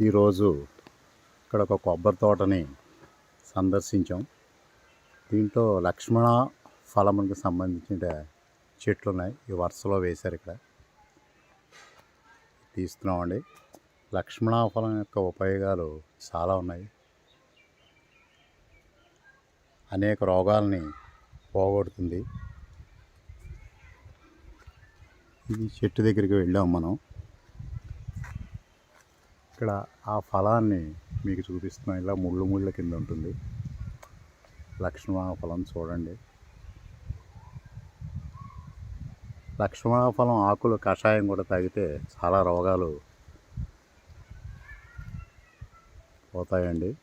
ఈరోజు ఇక్కడ ఒక కొబ్బరి తోటని సందర్శించాం. దీంట్లో లక్ష్మణ ఫలములకు సంబంధించిన చెట్లు ఉన్నాయి ఈ వరుసలో వేశారు ఇక్కడ. తీస్తున్నామండి. లక్ష్మణ ఫలం యొక్క ఉపయోగాలు చాలా ఉన్నాయి. అనేక రోగాల్ని పోగొడుతుంది. ఈ చెట్టు దగ్గరికి వెళ్ళాం మనం. ఇక్కడ ఆ ఫలాన్ని మీకు చూపిస్తున్నా ఇలా ముళ్ళు ముళ్ళ కింద ఉంటుంది. లక్ష్మణ ఫలం చూడండి. లక్ష్మణ ఫలం ఆకులు కషాయం కూడా తాగితే చాలా రోగాలు పోతాయండి.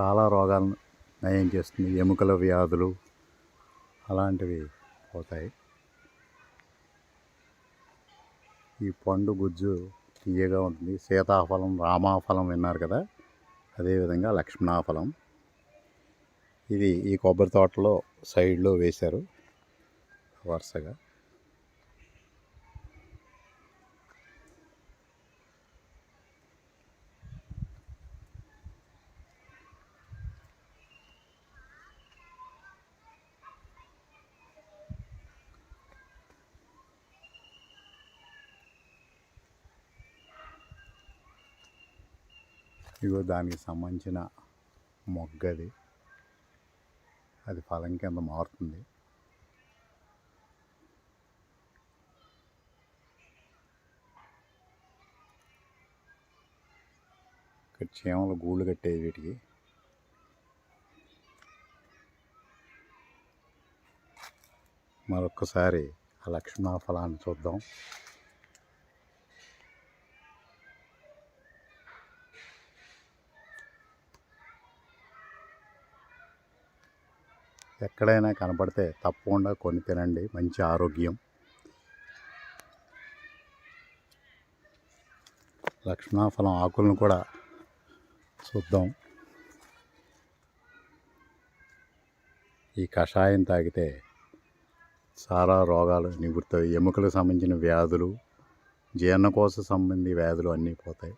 చాలా రోగాలను నయం చేస్తుంది. ఎముకల వ్యాధులు అలాంటివి పోతాయి. ఈ పండు గుజ్జు తీయగా ఉంటుంది. సీతాఫలం రామాఫలం విన్నారు కదా? అదేవిధంగా లక్ష్మణాఫలం. ఇది ఈ కొబ్బరి తోటలో సైడ్లో వేశారు వరుసగా. ఇగో దానికి సంబంధించిన మొగ్గది. అది ఫలం కింద మారుతుంది. ఇక్కడ చీమలు గూళ్ళు కట్టేది వీటికి. మరొక్కసారి ఆ లక్ష్మణ ఫలాన్ని చూద్దాం. ఎక్కడైనా కనపడితే తప్పకుండా కొని తినండి. మంచి ఆరోగ్యం. లక్ష్మణాఫలం ఆకులను కూడా చూద్దాం. ఈ కషాయం తాగితే చాలా రోగాలు నివృత్తాయి. ఎముకలకు సంబంధించిన వ్యాధులు జీర్ణకోశ సంబంధి వ్యాధులు అన్నీ పోతాయి.